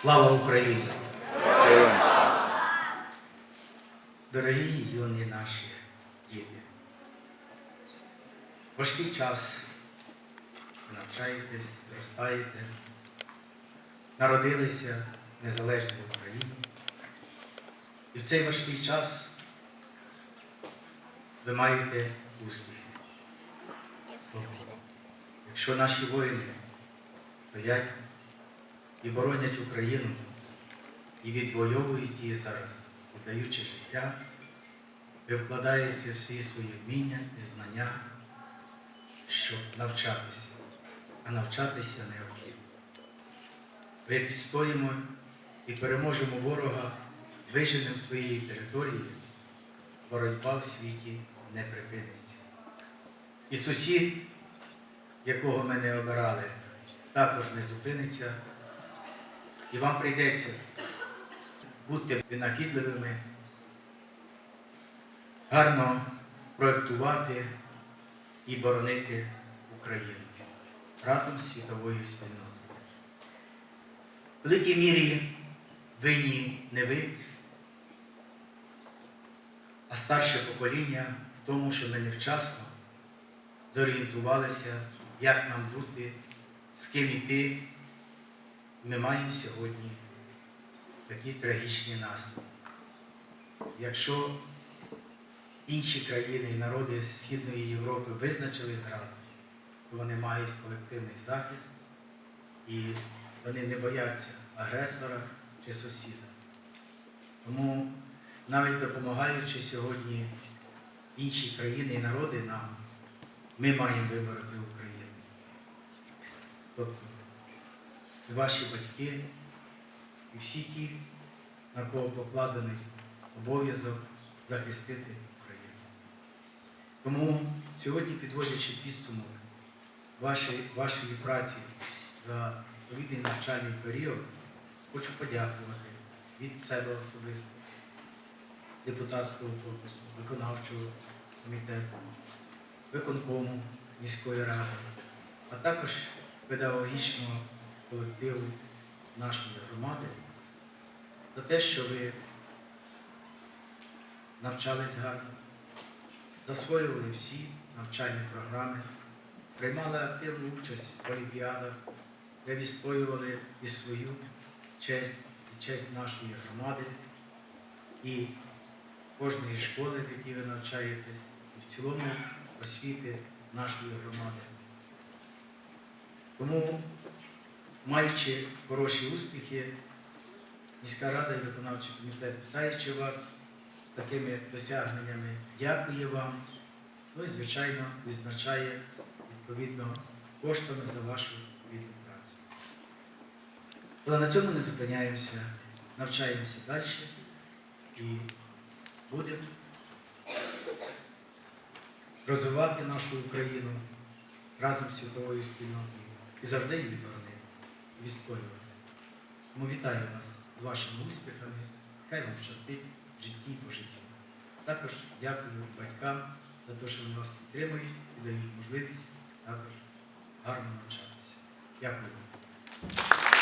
Слава Україні! Дорогі юні наші діти, важкий час ви навчаєтесь, зростаєте, народилися в незалежній Україні. І в цей важкий час ви маєте успіхи. Якщо наші воїни стоять і боронять Україну і відвоюють її зараз, віддаючи життя, ви вкладаєте всі свої вміння і знання, щоб навчатися, а навчатися необхідно. Ми відстоїмо і переможемо ворога, виженемо своєї території, боротьба в світі не припиниться. І сусід, якого ми не обирали, також не зупиниться, і вам прийдеться бути винахідливими, гарно проєктувати і боронити Україну разом з світовою спільнотою. В великій мірі винні не ви, а старше покоління в тому, що ми невчасно зорієнтувалися, як нам бути, з ким іти. Ми маємо сьогодні такі трагічні наслідки. Якщо інші країни і народи Східної Європи визначили зразу, то вони мають колективний захист і вони не бояться агресора чи сусіда. Тому навіть допомагаючи сьогодні інші країни і народи нам, ми маємо вибороти Україну. Тобто і ваші батьки, і всі ті, на кого покладений обов'язок захистити Україну. Тому сьогодні, підводячи підсумок вашої, вашої праці за відповідний навчальний період, хочу подякувати від себе особисто, депутатського корпусу, виконавчого комітету, виконкому міської ради, а також педагогічного колективу нашої громади за те, що ви навчались гарно, засвоювали всі навчальні програми, приймали активну участь в олімпіадах, де відстоювали і свою честь, і честь нашої громади, і кожної школи, в якій ви навчаєтесь, і в цілому освіти нашої громади. Тому маючи хороші успіхи, міська рада і виконавчий комітет, вітаючи вас з такими досягненнями, дякує вам. Ну і, звичайно, відзначає відповідно коштами за вашу відповідну працю. Але на цьому не зупиняємося, навчаємося далі і будемо розвивати нашу Україну разом з світовою спільнотою і завжди її відстоювати. Тому вітаю вас з вашими успіхами. Хай вам щастить в житті і по житті. Також дякую батькам за те, що вони вас підтримують і дають можливість також гарно навчатися. Дякую вам.